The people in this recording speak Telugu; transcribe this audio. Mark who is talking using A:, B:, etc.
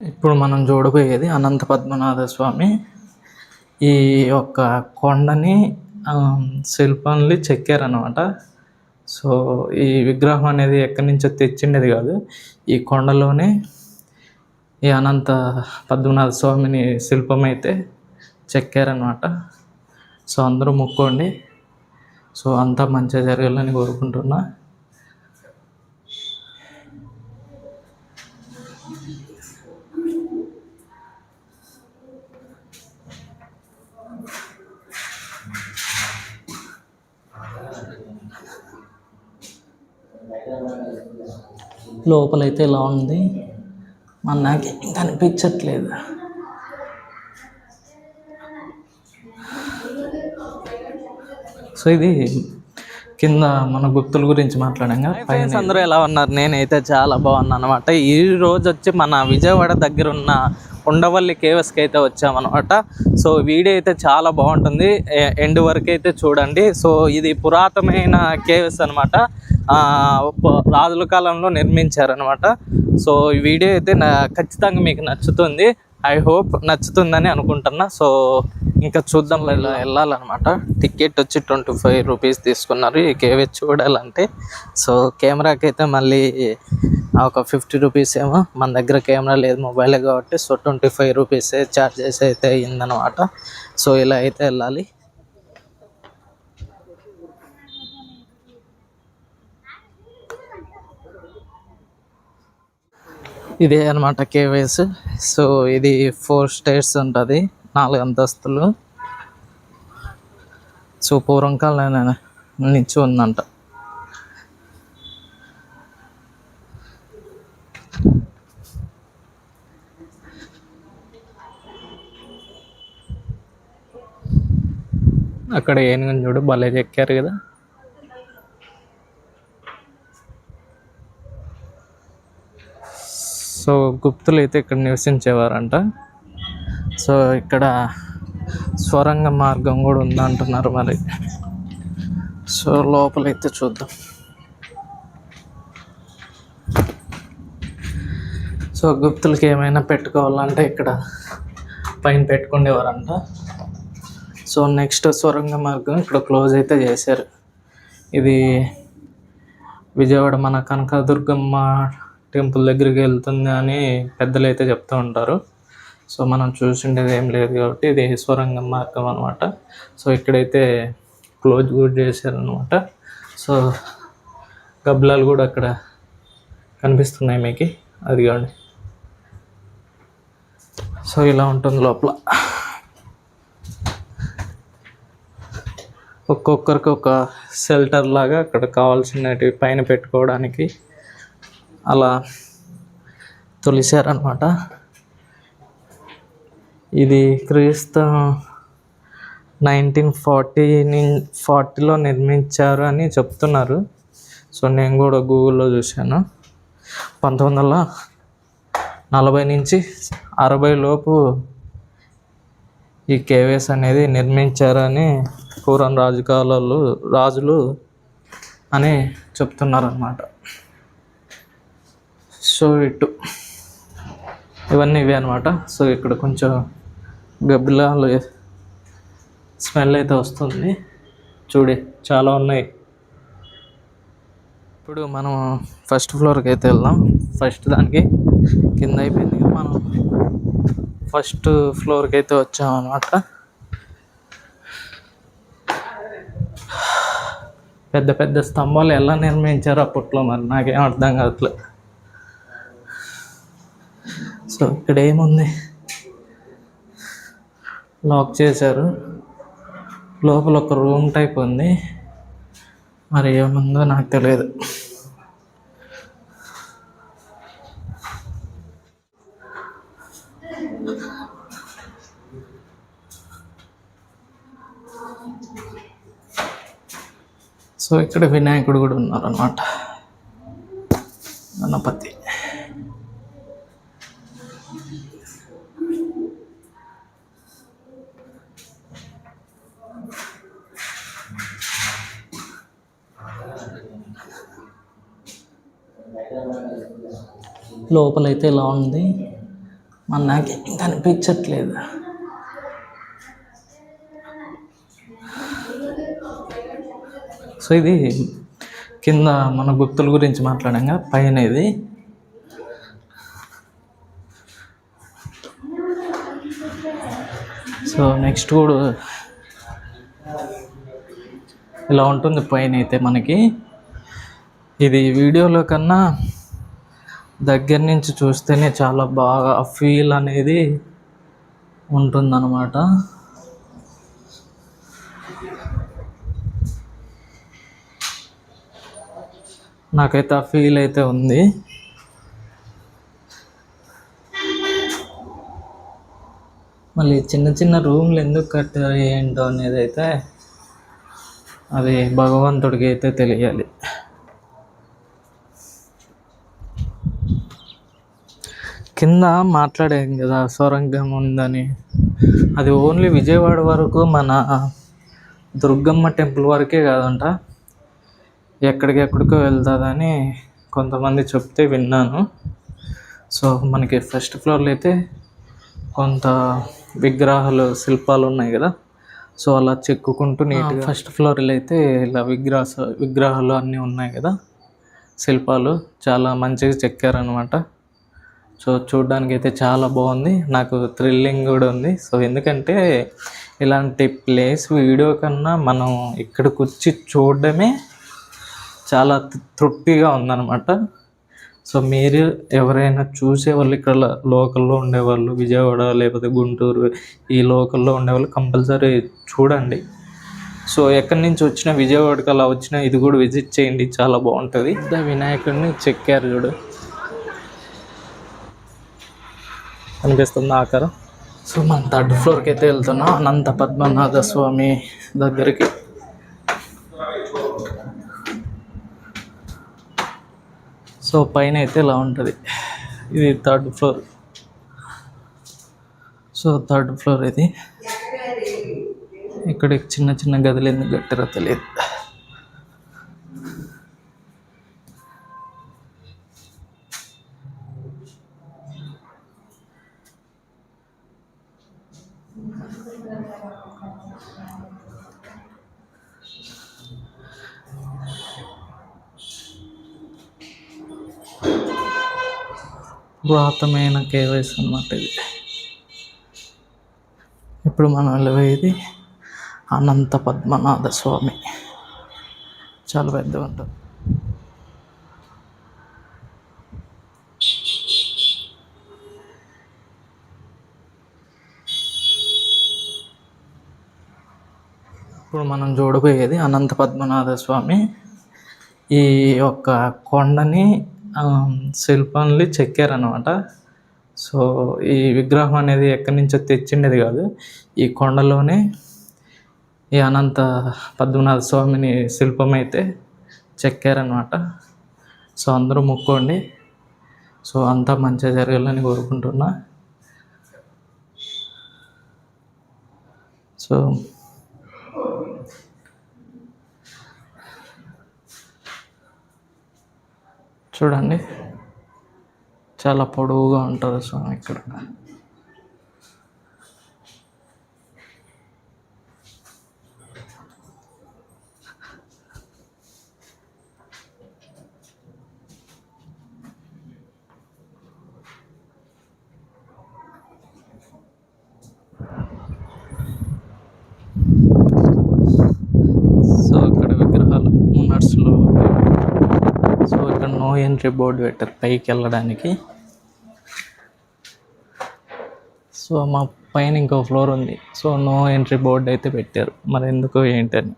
A: ఇప్పుడు మనం చూడబోయేది అనంత పద్మనాభ స్వామి. ఈ యొక్క కొండని శిల్పాన్ని చెక్కారనమాట సో ఈ విగ్రహం అనేది ఎక్కడి నుంచో తెచ్చిండేది కాదు. ఈ కొండలోనే ఈ అనంత పద్మనాభ స్వామిని శిల్పం అయితే చెక్కారనమాట సో అందరూ మొక్కోండి. సో అంతా మంచిగా జరగాలని కోరుకుంటున్నా. లోపలైతే ఇలా ఉంది. మన నాకేం కనిపించట్లేదు సో ఇది కింద మన గుర్తుల గురించి మాట్లాడంగా. ఫ్రెండ్స్ పైన అందరూ ఎలా ఉన్నారు? నేనైతే చాలా బాగున్నాను అనమాట ఈ రోజు వచ్చి మన విజయవాడ దగ్గర ఉన్న ఉండవల్లి కేవస్కి అయితే వచ్చామన్నమాట సో వీడియో అయితే చాలా బాగుంటుంది. ఎండ్ వరకు అయితే చూడండి. సో ఇది పురాతనమైన కేవ్స్ అనమాట. రాజుల కాలంలో నిర్మించారనమాట సో ఈ వీడియో అయితే నా ఖచ్చితంగా మీకు నచ్చుతుంది. ఐ హోప్ నచ్చుతుందని అనుకుంటున్నా. సో ఇంకా చూద్దాం ఇలా వెళ్ళాలన్నమాట. టికెట్ వచ్చి ట్వంటీ ఫైవ్ రూపీస్ తీసుకున్నారు. ఈ కేవీ చూడాలంటే. సో కెమెరాకి అయితే మళ్ళీ ఒక ఫిఫ్టీ రూపీస్ ఏమో. మన దగ్గర కెమెరా లేదు మొబైలే కాబట్టి. So twenty five rupees charges అయితే అయ్యిందనమాట సో ఇలా అయితే వెళ్ళాలి. ఇదే అనమాట కేవేస్. సో ఇది ఫోర్ స్టేర్స్ ఉంటుంది నాలుగు అంతస్తులు. సో పూర్వకాలం నుంచి ఉందంట. అక్కడ ఏనుగుని చూడు భలే చెక్కారు కదా. సో గుప్తులు అయితే ఇక్కడ నివసించేవారంట. సో ఇక్కడ స్వరంగ మార్గం కూడా ఉందంటున్నారు మరి. సో లోపలైతే చూద్దాం. సో గుప్తులకి ఏమైనా పెట్టుకోవాలంటే ఇక్కడ పైన పెట్టుకునేవారంట సో నెక్స్ట్ సొరంగ మార్గం ఇక్కడ క్లోజ్ అయితే చేశారు. ఇది విజయవాడ మన కనకదుర్గమ్మ టెంపుల్ దగ్గరికి వెళ్తుంది అని పెద్దలు అయితే చెప్తూ ఉంటారు. సో మనం చూసిండేది ఏం లేదు కాబట్టి ఇది ఈశ్వరంగం మార్గం అనమాట సో ఇక్కడైతే క్లోజ్ కూడా చేశారనమాట సో గబ్బలాలు కూడా అక్కడ కనిపిస్తున్నాయి మీకు. అది కానీ సో ఇలా ఉంటుంది లోపల. ఒక్కొక్కరికి ఒక షెల్టర్ లాగా అక్కడ కావాల్సినవి పైన పెట్టుకోవడానికి అలా తొలిసారనమాట ఇది క్రీస్తు నైన్టీన్ ఫార్టీ ఫార్టీలో నిర్మించారు అని చెప్తున్నారు. సో నేను కూడా గూగుల్లో చూశాను. పంతొమ్మిది వందల నలభై నుంచి అరవై లోపు ఈ కేవీఎస్ అనేది నిర్మించారని పూర్వం రాజు కాలాలు రాజులు అని చెప్తున్నారు అన్నమాట సో ఇటు ఇవన్నీ ఇవే అనమాట సో ఇక్కడ కొంచెం గబ్బిలాలు స్మెల్ అయితే వస్తుంది. చూడి చాలా ఉన్నాయి. ఇప్పుడు మనం ఫస్ట్ ఫ్లోర్కి అయితే వెళ్దాం. ఫస్ట్ దానికి కింద అయిపోయింది మనం ఫస్ట్ ఫ్లోర్కి అయితే వచ్చామన్నమాట పెద్ద పెద్ద స్తంభాలు ఎలా నిర్మించారు అప్పట్లో మరి నాకేం అర్థం కావట్లేదు సో ఇక్కడ ఏముంది? లాక్ చేశారు. లోపల ఒక రూమ్ టైప్ ఉంది. మరి ఏముందో నాకు తెలియదు. సో ఇక్కడ వినాయకుడు కూడా ఉన్నారన్నమాట. గణపతి. లోపలైతే ఇలా ఉంది. మన నాకేం కనిపించట్లేదు సో ఇది కింద మన గుప్తుల గురించి మాట్లాడంగా పైన ఇది సో నెక్స్ట్ కూడా ఇలా ఉంటుంది పైన అయితే మనకి. ఇది వీడియోలో కన్నా దగ్గర నుంచి చూస్తేనే చాలా బాగా ఫీల్ అనేది ఉంటుందన్నమాట. నాకైతే ఆ ఫీల్ అయితే ఉంది. మళ్ళీ చిన్న చిన్న రూమ్లు ఎందుకు కట్టారు ఏంటో అనేది అయితే అది భగవంతుడికి అయితే తెలియాలి. కింద మాట్లాడాం కదా సొరంగం ఉందని. అది ఓన్లీ విజయవాడ వరకు మన దుర్గమ్మ టెంపుల్ వరకే కాదంట. ఎక్కడికెక్కడికో వెళ్తుందని కొంతమంది చెప్తే విన్నాను. సో మనకి ఫస్ట్ ఫ్లోర్లో అయితే కొంత విగ్రహాలు శిల్పాలు ఉన్నాయి కదా. సో అలా చెక్కుకుంటూ నీట్గా ఫస్ట్ ఫ్లోర్లో అయితే ఇలా విగ్రహ విగ్రహాలు అన్నీ ఉన్నాయి కదా. శిల్పాలు చాలా మంచిగా చెక్కారనమాట. సో చూడడానికి అయితే చాలా బాగుంది. నాకు థ్రిల్లింగ్ కూడా ఉంది. సో ఎందుకంటే ఇలాంటి ప్లేస్ వీడియో కన్నా మనం ఇక్కడికి వచ్చి చూడడమే చాలా తృప్తిగా ఉందన్నమాట. సో మీరు ఎవరైనా చూసేవాళ్ళు ఇక్కడ లోకల్లో ఉండేవాళ్ళు విజయవాడ లేకపోతే గుంటూరు ఈ లోకల్లో ఉండేవాళ్ళు కంపల్సరీ చూడండి. సో ఎక్కడి నుంచి వచ్చినా విజయవాడకి అలా వచ్చినా ఇది కూడా విజిట్ చేయండి. చాలా బాగుంటుంది. పెద్ద వినాయకుడిని చెక్కారు చూడు. కనిపిస్తుంది ఆకారం? సో మనం థర్డ్ ఫ్లోర్కి అయితే వెళ్తున్నాం. అనంత పద్మనాథ స్వామి దగ్గరికి. సో పైన అయితే ఇలా ఉంటుంది. ఇది third floor. So third floor ఇది. ఇక్కడ చిన్న చిన్న గదులు ఎందుకు కట్టారో తెలియదు. పురాతనమైన కేవైస్ అన్నమాట ఇది. ఇప్పుడు మనం వెళ్ళబోయేది అనంత పద్మనాథ స్వామి. చాలా పెద్దగా ఉంటుంది. ఇప్పుడు మనం చూడబోయేది అనంత పద్మనాథ స్వామి. ఈ యొక్క కొండని శిల్పాన్ని చెక్కారనమాట సో ఈ విగ్రహం అనేది ఎక్కడి నుంచో తెచ్చిండేది కాదు. ఈ కొండలోనే ఈ అనంత పద్మనాభ స్వామిని శిల్పం అయితే చెక్కారనమాట సో అందరూ మొక్కోండి. సో అంతా మంచిగా జరగాలని కోరుకుంటున్నా. సో చూడండి. చాలా పొడవుగా ఉంటుంది సో ఇక్కడ విగ్రహాలు నర్సులు సో ఇక్కడ నో ఎంట్రీ బోర్డు పెట్టారు పైకి వెళ్ళడానికి. సో మా పైన ఇంకో ఫ్లోర్ ఉంది. సో నో ఎంట్రీ బోర్డు అయితే పెట్టారు. మరి ఎందుకు ఏంటని.